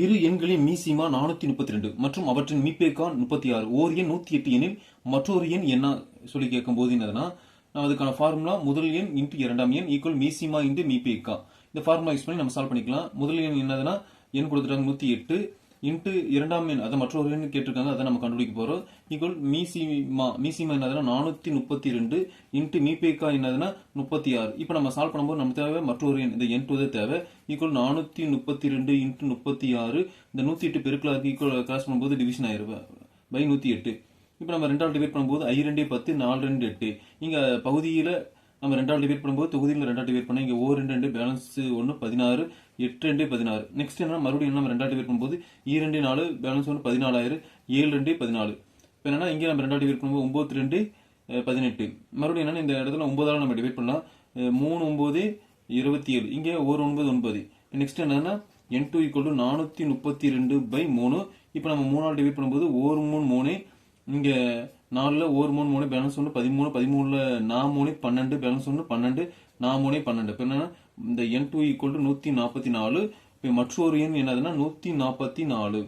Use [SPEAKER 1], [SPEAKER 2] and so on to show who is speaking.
[SPEAKER 1] இரு எண்களின் மீசிமா நானூத்தி முப்பத்தி ரெண்டு மற்றும் அவற்றின் மீபேக்கா முப்பத்தி ஆறு ஓர் எண் நூத்தி எட்டு எண்ணில் மற்றொரு எண் என்ன சொல்லி கேட்கும் போது என்னதுன்னா அதுக்கான ஃபார்முலா முதல் எண் இன்ட்டு இரண்டாம் எண் ஈக்குவல் மீசிமா இன்ட்டு மீபேக்கா இந்த ஃபார்முலா யூஸ் பண்ணி நம்ம சால்வ் பண்ணிக்கலாம். முதல் எண் என்னதுன்னா எண் கொடுத்துட்டாங்க நூத்தி எட்டு. இன்ட்டு இரண்டாம் எண் அதை மற்றொரு எண் கேட்டிருக்காங்க அதை நம்ம கண்டுபிடிக்க போறோம். ஈக்குவல் மீசிமா மீசிமா என்னதுன்னா நானூத்தி முப்பத்தி ரெண்டு இன்ட்டு மீபேக்கா என்னதுன்னா முப்பத்தி ஆறு இப்போ நம்ம சால்வ் பண்ணும்போது நம்ம தேவை மற்றொரு எண் இந்த எண் டூ தேவை. ஈக்குவல் நானூத்தி முப்பத்தி ரெண்டு இன்ட்டு முப்பத்தி ஆறு இந்த நூத்தி எட்டு பெருக்கலா ஈக்குவல் கிராஸ் பண்ணும்போது டிவிஷன் ஆயிரும் பை நூத்தி எட்டு. இப்போ நம்ம ரெண்டாவது டிவைட் பண்ணும்போது ஐ ரெண்டே பத்து நாலு ரெண்டு எட்டு. இங்க பகுதியில நம்ம ரெண்டாவது டிவைட் பண்ணும்போது தொகுதியில் ரெண்டாவது டிவைட் பண்ணால் இங்கே ஓ ரெண்டு ரெண்டு பேலன்ஸ் ஒன்று பதினாறு எட்டு ரெண்டு பதினாறு. நெக்ஸ்ட் என்ன மறுபடியும் நம்ம ரெண்டாவது டிவைட் பண்ணும்போது ஈ ரெண்டு நாலு பேலன்ஸ் ஒன்று பதினாலாயிரம் ஏழு ரெண்டு பதினாலு. இப்போ என்னன்னா இங்கே நம்ம ரெண்டாவது டிவைட் பண்ணும்போது ஒம்பது ரெண்டு பதினெட்டு. மறுபடியும் என்னன்னா இந்த இடத்துல ஒன்பதால் நம்ம டிவைட் பண்ணலாம். மூணு ஒம்பது இருபத்தி ஏழு இங்கே ஒரு ஒன்பது ஒன்பது. நெக்ஸ்ட் என்னன்னா என் டூ ஈக்குவல் டு நானூற்றி முப்பத்தி ரெண்டு பை மூணு. இப்போ நம்ம மூணாவது டிவைட் பண்ணும்போது ஒரு மூணு மூணு. இங்கே நாலில் ஒரு மூணு மூணு பேலன்ஸ் ஒன்று பதிமூணு பதிமூணுல நான் மூணு பன்னெண்டு பேலன்ஸ் ஒன்று பன்னெண்டு நான் மூணு பன்னெண்டு. இப்போ என்னன்னா இந்த என் டூ ஈக்குவல் டு நூற்றி நாற்பத்தி நாலு. இப்போ மற்றொரு எண் என்னதுன்னா நூற்றி நாற்பத்தி நாலு.